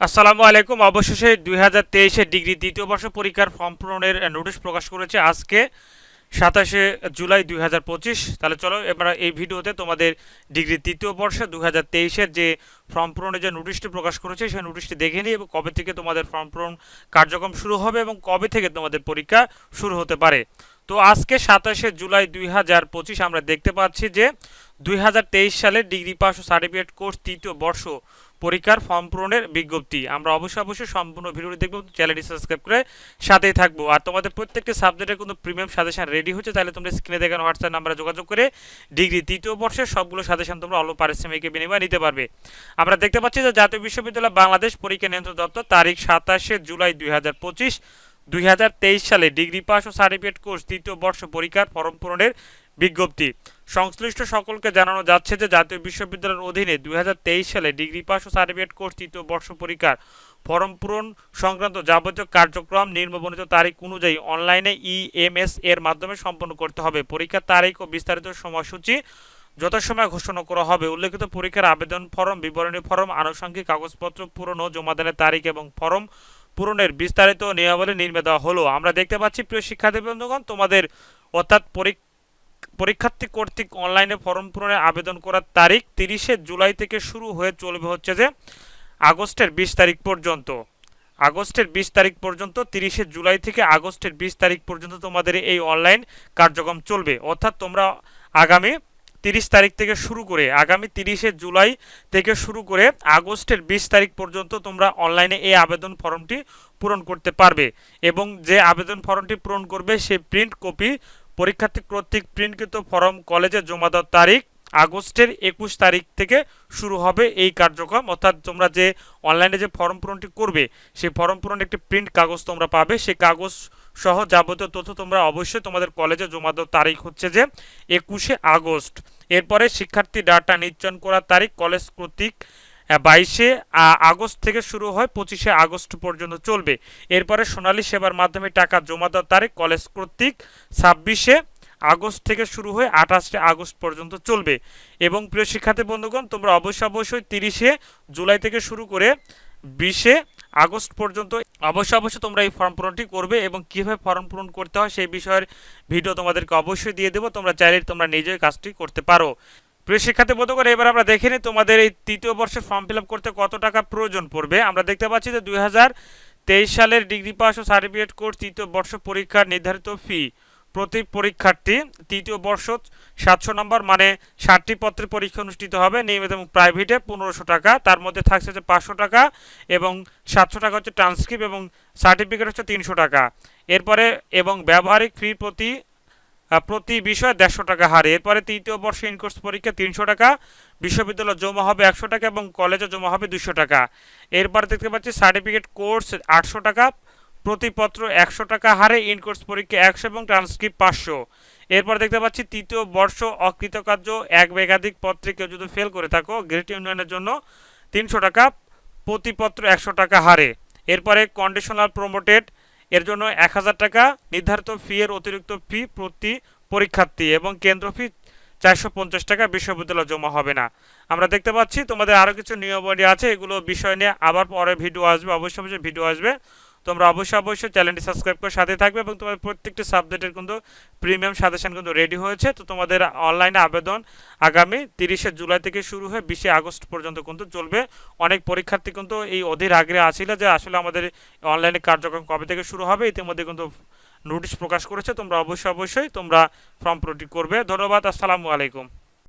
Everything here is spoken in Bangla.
আসসালামু আলাইকুম। অবশেষে দুই হাজার তেইশে ডিগ্রি দ্বিতীয় বর্ষ পরীক্ষার ফর্ম পূরণের নোটিশ প্রকাশ করেছে আজকে সাতাশে জুলাই দুই হাজার পঁচিশ। তাহলে চলো এবার এই ভিডিওতে তোমাদের ডিগ্রি তৃতীয় বর্ষে দু হাজার তেইশের যে ফর্ম পূরণের যে নোটিশটি প্রকাশ করেছে, সেই নোটিশটি দেখে নিই এবং কবে থেকে তোমাদের ফর্ম পূরণ কার্যক্রম শুরু হবে এবং কবে থেকে তোমাদের পরীক্ষা শুরু হতে পারে। তো আজকে সাতাশে জুলাই দুই হাজার পঁচিশ আমরা দেখতে পাচ্ছি যে দুই হাজার তেইশ সালের ডিগ্রি পাস ও সার্টিফিকেট কোর্স তৃতীয় বর্ষ পরীক্ষার ফর্ম পূরণের বিজ্ঞপ্তি। আমরা অবশ্যই অবশ্যই সম্পূর্ণ ভিডিওটি দেখব, চ্যানেলটি সাবস্ক্রাইব করে সাথেই থাকব। আর তোমাদের প্রত্যেকটি সাবজেক্টের কিন্তু প্রিমিয়াম সাজেশন রেডি হচ্ছে, তাহলে তোমরা স্ক্রিনে দেখানো হোয়াটসঅ্যাপ নাম্বারে যোগাযোগ করে ডিগ্রি তৃতীয় বর্ষের সবগুলো সাজেশন তোমরা অল্প পারিশ্রমিকের বিনিময়ে নিতে পারবে। আমরা দেখতে পাচ্ছি যে জাতীয় বিশ্ববিদ্যালয় বাংলাদেশ পরীক্ষা নিয়ন্ত্রণ দপ্তর তারিখ সাতাশে জুলাই দুই হাজার পঁচিশ, দুই সালে ডিগ্রি পাস ও সার্টিফিকেট কোর্স তৃতীয় বর্ষ পরীক্ষার ফর্ম পূরণের বিজ্ঞপ্তি। সংশ্লিষ্ট সকলকে জানানো যাচ্ছে যে জাতীয় বিশ্ববিদ্যালয়ের অধীনে দুই হাজার তেইশ সালে ডিগ্রি পাস ও সার্টিফিকেট কোর্স তৃতীয় বর্ষ পরীক্ষার ফর্ম পূরণ সংক্রান্ত যাবতীয় কার্যক্রম নির্মবর্ণিত তারিখ অনুযায়ী অনলাইনে ইএমএস এর মাধ্যমে সম্পন্ন করতে হবে। পরীক্ষার তারিখ ও বিস্তারিত সময়সূচি যথাসময় ঘোষণা করা হবে। উল্লেখিত পরীক্ষার আবেদন ফর্ম, বিবরণী ফরম, আনুষঙ্গিক কাগজপত্র পূরণ ও জমাদানের তারিখ এবং ফর্ম পূরণের বিস্তারিত নিয়মাবলী নির্মে দেওয়া হলো। আমরা দেখতে পাচ্ছি, প্রিয় শিক্ষার্থী বন্ধুগণ, তোমাদের অর্থাৎ পরীক্ষা পরীক্ষার্থী কর্তৃক অনলাইনে ফর্ম পূরণের আবেদন করার তারিখ তিরিশে জুলাই থেকে শুরু হয়ে চলবে হচ্ছে যে আগস্টের বিশ তারিখ পর্যন্ত। আগস্টের বিশ তারিখ পর্যন্ত, তিরিশে জুলাই থেকে আগস্টের বিশ তারিখ পর্যন্ত তোমাদের এই অনলাইন কার্যক্রম চলবে। অর্থাৎ তোমরা আগামী তিরিশ তারিখ থেকে শুরু করে, আগামী তিরিশে জুলাই থেকে শুরু করে আগস্টের বিশ তারিখ পর্যন্ত তোমরা অনলাইনে এই আবেদন ফর্মটি পূরণ করতে পারবে। এবং যে আবেদন ফর্মটি পূরণ করবে, সেই প্রিন্ট কপি পরীক্ষার্থী কর্তৃক প্রিন্টকৃত ফর্ম কলেজে জমা দেওয়ার তারিখ আগস্টের একুশ তারিখ থেকে শুরু হবে এই কার্যক্রম। অর্থাৎ তোমরা যে অনলাইনে যে ফর্ম পূরণটি করবে, সেই ফর্ম পূরণের একটি প্রিন্ট কাগজ তোমরা পাবে। সেই কাগজ সহ যাবতীয় তথ্য তোমরা অবশ্যই তোমাদের কলেজে জমা দেওয়ার তারিখ হচ্ছে যে একুশে আগস্ট। এরপরে শিক্ষার্থী ডাটা নিশ্চয়ন করার তারিখ কলেজ কর্তৃক বাইশে আগস্ট থেকে শুরু হয়, পঁচিশে আগস্ট পর্যন্ত চলবে। এরপরে সোনালী সেবার মাধ্যমে টাকা জমা দেওয়ার তারিখ কলেজ কর্তৃক ছাব্বিশে আগস্ট থেকে শুরু হয়ে আঠাশে আগস্ট পর্যন্ত চলবে। এবং প্রিয় শিক্ষার্থী বন্ধুগণ, তোমরা অবশ্যই অবশ্যই তিরিশে জুলাই থেকে শুরু করে বিশে আগস্ট পর্যন্ত অবশ্যই অবশ্যই তোমরা এই ফর্ম পূরণটি করবে এবং কীভাবে ফর্ম পূরণ করতে হয় সেই বিষয়ের ভিডিও তোমাদেরকে অবশ্যই দিয়ে দেবো। তোমরা চাইলে তোমরা নিজেই কাজটি করতে পারো। প্রিয় শিক্ষার্থী করে এবার আমরা দেখে নিই তোমাদের এই তৃতীয় বর্ষের ফর্ম ফিল করতে কত টাকা প্রয়োজন পড়বে। আমরা দেখতে পাচ্ছি যে দুই সালের ডিগ্রি পাস ও সার্টিফিকেট কোর্স তৃতীয় বর্ষ পরীক্ষার নির্ধারিত ফি প্রতি পরীক্ষার্থী তৃতীয় বর্ষ সাতশো নম্বর মানে ষাটটি পত্রের পরীক্ষা অনুষ্ঠিত হবে, নিয়মিত এবং প্রাইভেটে পনেরোশো টাকা। তার মধ্যে থাকছে হচ্ছে পাঁচশো টাকা এবং সাতশো টাকা হচ্ছে ট্রান্সক্রিপ্ট এবং সার্টিফিকেট হচ্ছে তিনশো টাকা। এরপরে এবং ব্যবহারিক ফি প্রতি প্রতি বিষয়ে দেড়শো টাকা হারে। এরপরে তৃতীয় বর্ষ ইনকোর্স পরীক্ষা তিনশো টাকা, বিশ্ববিদ্যালয় জমা হবে একশো টাকা এবং কলেজে জমা হবে দুশো টাকা। এরপরে দেখতে পাচ্ছি সার্টিফিকেট কোর্স আটশো টাকা, প্রতিপত্র একশো টাকা হারে, ইনকোর্স পরীক্ষা একশো এবং ট্রান্সক্রিপ্ট পাঁচশো। এরপর দেখতে পাচ্ছি তৃতীয় বর্ষ অকৃতকার্য, এক বা একাধিক পত্রে কেউ যদি ফেল করে থাকো গ্রেট ইউনিয়নের জন্য তিনশো টাকা, প্রতিপত্র একশো টাকা হারে। এরপরে কন্ডিশনাল প্রমোটেড এর জন্য এক হাজার টাকা নির্ধারিত ফি এর অতিরিক্ত ফি প্রতি পরীক্ষার্থী এবং কেন্দ্র ফি চারশো পঞ্চাশ টাকা বিশ্ববিদ্যালয় জমা হবে না। আমরা দেখতে পাচ্ছি, তোমাদের আরও কিছু নিয়মাবলী আছে, এগুলো বিষয় নিয়ে আবার পরে ভিডিও আসবে, অবশ্যই অবশ্যই ভিডিও আসবে। তোমরা অবশ্যই অবশ্যই চ্যানেলটি সাবস্ক্রাইব করে সাথে থাকবে এবং তোমাদের প্রত্যেকটি সাবজেক্টের কিন্তু প্রিমিয়াম সাজেশন কিন্তু রেডি হয়েছে। তো তোমাদের অনলাইনে আবেদন আগামী তিরিশে জুলাই থেকে শুরু হয়ে বিশে আগস্ট পর্যন্ত কিন্তু চলবে। অনেক পরীক্ষার্থী কিন্তু এই অধীর আগ্রহে আছিল যে আসলে আমাদের অনলাইনে কার্যক্রম কবে থেকে শুরু হবে, ইতিমধ্যে কিন্তু নোটিশ প্রকাশ করেছে। তোমরা অবশ্যই অবশ্যই তোমরা ফর্ম প্রটি করবে। ধন্যবাদ, আসসালামু আলাইকুম।